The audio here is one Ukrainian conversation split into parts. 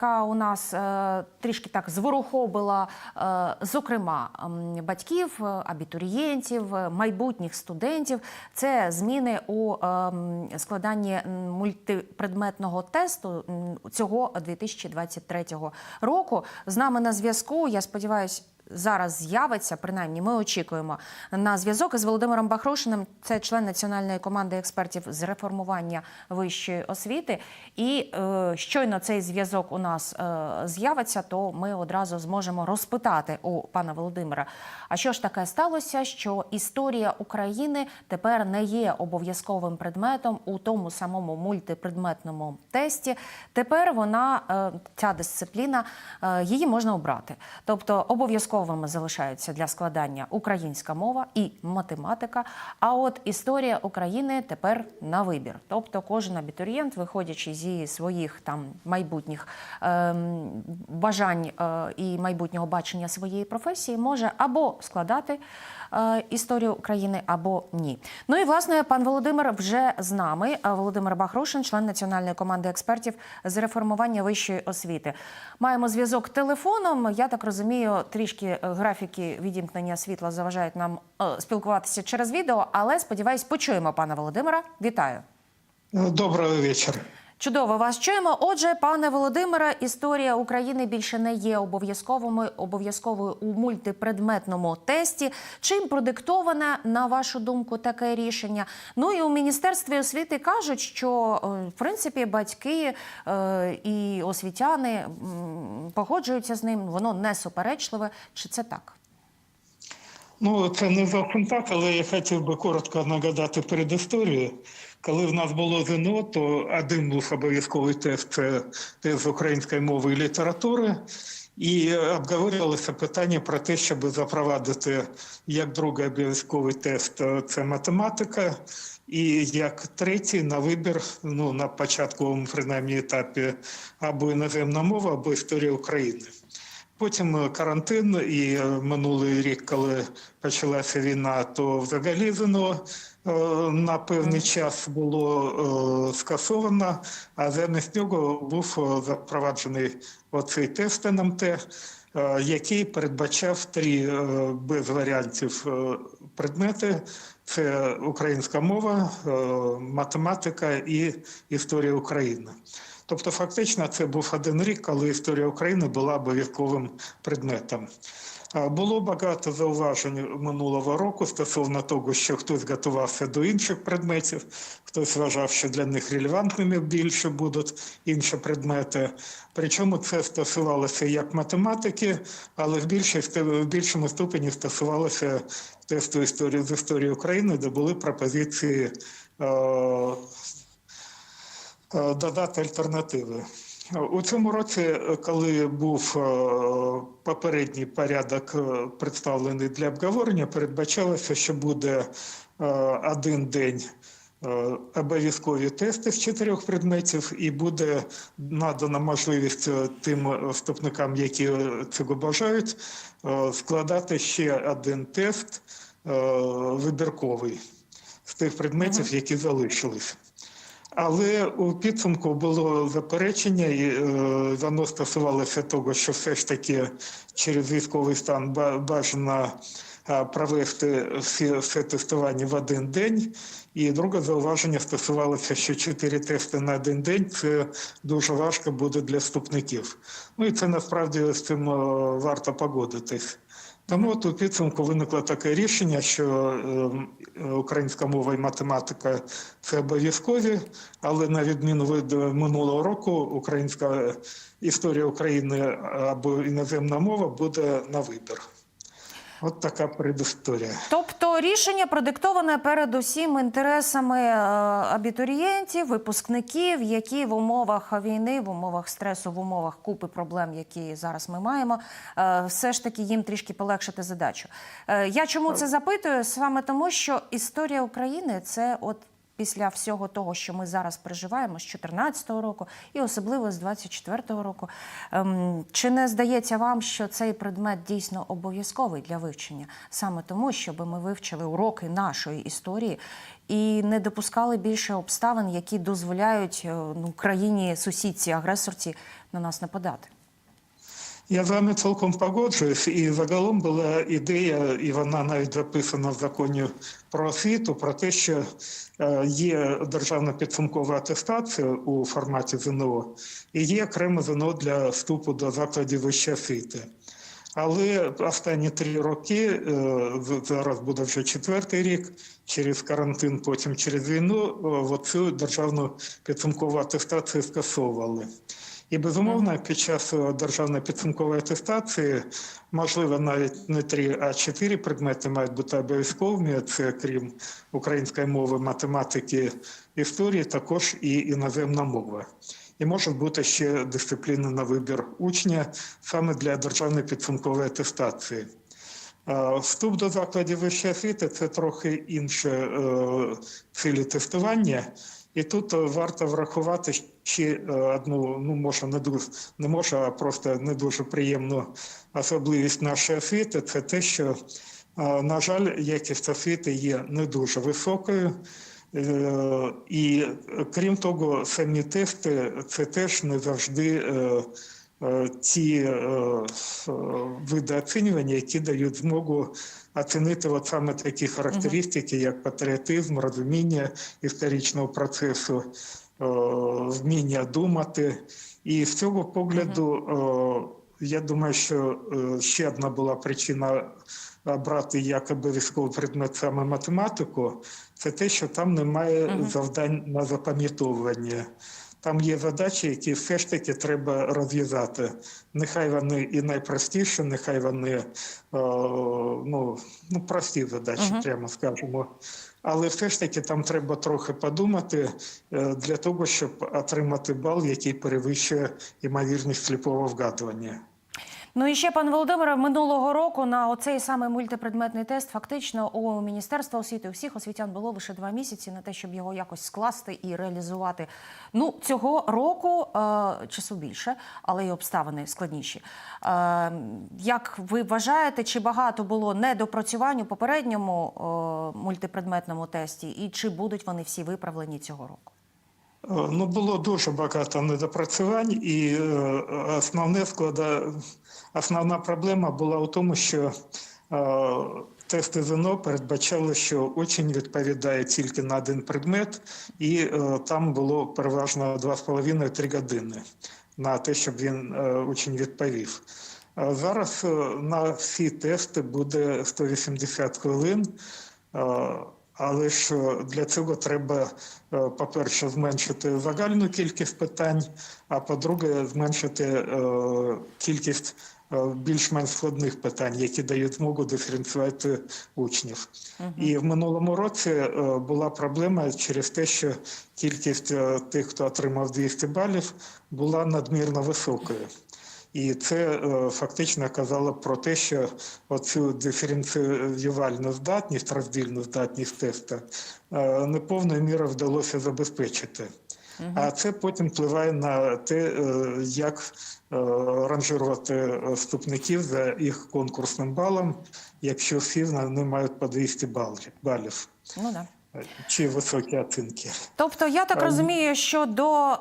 яка у нас е, трішки так зворухобила, е, зокрема, батьків, е, абітурієнтів, майбутніх студентів. Це зміни у складанні мультипредметного тесту цього 2023 року. З нами на зв'язку. Я сподіваюся. Зараз з'явиться, принаймні, ми очікуємо на зв'язок із Володимиром Бахрушиним. Це член національної команди експертів з реформування вищої освіти. І е, щойно цей зв'язок у нас е, з'явиться, то ми одразу зможемо розпитати у пана Володимира. А що ж таке сталося? Що історія України тепер не є обов'язковим предметом у тому самому мультипредметному тесті. Тепер вона е, ця дисципліна е, її можна обрати. Тобто обов'язковими залишаються для складання українська мова і математика. А от історія України тепер на вибір. Тобто кожен абітурієнт, виходячи зі своїх там майбутніх ем, бажань е, і майбутнього бачення своєї професії, може або складати е, історію України, або ні. Ну і власне пан Володимир вже з нами. Е, Володимир Бахрушин, член національної команди експертів з реформування вищої освіти. Маємо зв'язок телефоном. Я так розумію, трішки е, графіки відімкнення світла заважають нам е, спілкуватися через відео, але сподіваюсь, почуємо пана Володимира. Вітаю. Доброго вечора. Чудово вас чуємо. Отже, пане Володимире, історія України більше не є обов'язковою обов'язковою у мультипредметному тесті. Чим продиктоване, на вашу думку, таке рішення? Ну і у міністерстві освіти кажуть, що е, в принципі батьки е, і освітяни погоджуються з ним. Воно не суперечливе. Чи це так? Ну, це не зовсім так, але я хотів би коротко нагадати перед історією. Коли в нас було ЗНО, то один був обов'язковий тест це тест з української мови і літератури. І обговорювалося питання про те, щоб запровадити як другий обов'язковий тест е, це математика, і як третій на вибір, ну на початковому принаймні етапі або іноземна мова, або історія України. Потім е, карантин, і е, минулий рік, коли почалася війна, то взагалі ЗНО на певний час було е, скасовано, а замість нього був е, запроваджений оцей тест НМТ, е, який передбачав три е, без варіантів е, предмети: це українська мова, е, математика і історія України. Тобто, фактично, це був один рік, коли історія України була обов'язковим предметом. Було багато зауважень минулого року стосовно того, що хтось готувався до інших предметів, хтось вважав, що для них релевантними більше будуть інші предмети. Причому це стосувалося як математики, але в, в більшому ступені стосувалося тесту історії з історії України, де були пропозиції. е, е, додати альтернативи. У цьому році, е, коли був е, попередній порядок е, представлений для обговорення, передбачалося, що буде один день обов'язкові тести з чотирьох предметів, і буде надана можливість тим вступникам, які цього бажають, складати ще один тест вибірковий з тих предметів, які залишились. Але у підсумку було заперечення, і е, воно стосувалося того, що все ж таки через військовий стан ба- бажано е, провести всі, все тестування в один день. І друге зауваження стосувалося, що чотири тести на один день це дуже важко буде для вступників. Ну і це насправді з цим е, варто погодитись. Тому от у підсумку виникло таке рішення, що е, е, українська мова і математика це обов'язкові, але на відміну від минулого року українська історія України або іноземна мова буде на вибір. От така предісторія. Тобто рішення продиктоване передусім інтересами е, абітурієнтів, випускників, які в умовах війни, в умовах стресу, в умовах купи проблем, які зараз ми маємо, е, все ж таки їм трішки полегшити задачу. Е, Я чому це запитую? Саме тому, що історія України це от. Після всього того, що ми зараз переживаємо з 2014 року, і особливо з 2024 року, ем, чи не здається вам, що цей предмет дійсно обов'язковий для вивчення, саме тому, щоб ми вивчили уроки нашої історії і не допускали більше обставин, які дозволяють е, ну, країні сусідці, агресорці на нас нападати. Я з вами цілком погоджуюсь, і загалом була ідея, і вона навіть записана в законі про освіту, про те, що е, є державна підсумкова атестація у форматі ЗНО, і є окреме ЗНО для вступу до закладів вищої освіти. Але останні три роки, е, зараз буде вже четвертий рік, через карантин, потім через війну, е, оцю державну підсумкову атестацію скасовували. І безумовно, під час е, державної підсумкової атестації, можливо, навіть не три, а чотири предмети мають бути обов'язковими. Це крім української мови, математики, історії, також і іноземна мова. І може бути ще дисципліна на вибір учня саме для державної підсумкової атестації. Вступ до закладів вищої освіти це трохи інше е, цілі тестування. І тут е, варто врахувати ще е, одну, ну може не дуже не може, а просто не дуже приємну особливість нашої освіти. Це те, що, е, на жаль, якість освіти є не дуже високою. І крім того, самі тести це теж не завжди е, види оцінювання, які дають змогу оцінити от саме такі характеристики, як патріотизм, розуміння історичного процесу, е, вміння думати. І з цього погляду, е, я думаю, що е, ще одна була причина брати як обов'язковий предмет саме математику, це те, що там немає завдань на запам'ятовування. Там є задачі, які все ж таки треба розв'язати. Нехай вони і найпростіші, нехай вони о, ну, ну, прості задачі, Мгм. прямо скажемо. Але все ж таки там треба трохи подумати е, для того, щоб отримати бал, який перевищує ймовірність сліпого вгадування. Ну і ще, пане Володимире, минулого року на оцей саме мультипредметний тест фактично у Міністерства освіти у всіх освітян було лише два місяці на те, щоб його якось скласти і реалізувати. Ну цього року е, часу більше, але й обставини складніші. Е, як ви вважаєте, чи багато було недопрацювань у попередньому е, мультипредметному тесті, і чи будуть вони всі виправлені цього року? Е, Ну, було дуже багато недопрацювань, і е, основне склада, основна проблема була у тому, що е, тести ЗНО передбачали, що учень відповідає тільки на один предмет, і там було переважно 2,5-3 години на те, щоб він учень відповів. Зараз на всі тести буде 180 хвилин. Але ж е, для цього треба, е, по-перше, зменшити загальну кількість питань, а по-друге, зменшити е, кількість більш-менш складних питань, які дають змогу диференціювати учнів. І в минулому році була проблема через те, що кількість тих, хто отримав 200 балів, була надмірно високою. І це е, фактично казало про те, що оцю диференціювальну здатність, роздільну здатність теста е, не повною мірою вдалося забезпечити. А це потім впливає на те, е, як ранжирувати е, вступників за їх конкурсним балом, якщо всі вони мають по 200 балів, балів Ну да. Чи високі оцінки. Тобто я так розумію, що до е,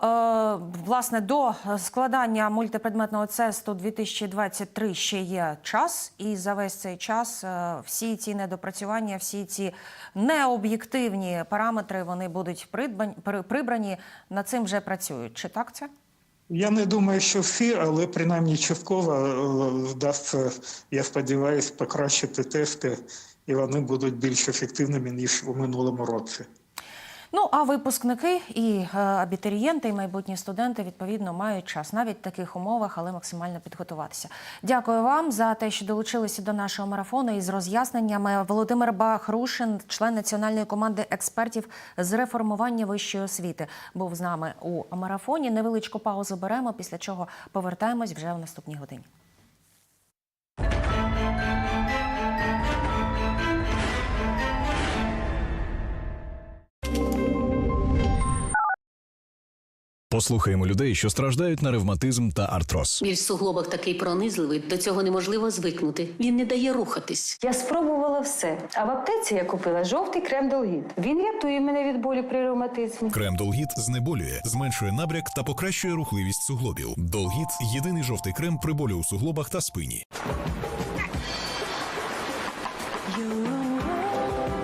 власне до складання мультипредметного тесту 2023 ще є час, і за весь цей час е, всі ці недопрацювання, всі ці необ'єктивні параметри вони будуть придбані, прибрані. Над цим вже працюють. Чи так це? Я не думаю, що всі, але принаймні частково е, вдасться, я сподіваюся, покращити тести, і вони будуть більш ефективними ніж у минулому році. Ну а випускники і е, абітурієнти, і майбутні студенти відповідно мають час навіть в таких умовах, але максимально підготуватися. Дякую вам за те, що долучилися до нашого марафону із роз'ясненнями. Володимир Бахрушин, член національної команди експертів з реформування вищої освіти, був з нами у марафоні. Невеличку паузу беремо, після чого повертаємось вже в наступній годині. Послухаємо людей, що страждають на ревматизм та артроз. Біль в суглобах такий пронизливий, до цього неможливо звикнути. Він не дає рухатись. Я спробувала все. А в аптеці я купила жовтий крем Долгіт. Він рятує мене від болю при ревматизмі. Крем Долгіт знеболює, зменшує набряк та покращує рухливість суглобів. Долгіт єдиний жовтий крем при болю у суглобах та спині.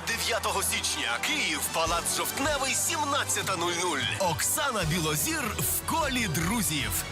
29 січня Київ, Палац Жовтневий, 17.00. Оксана Білозір в колі друзів.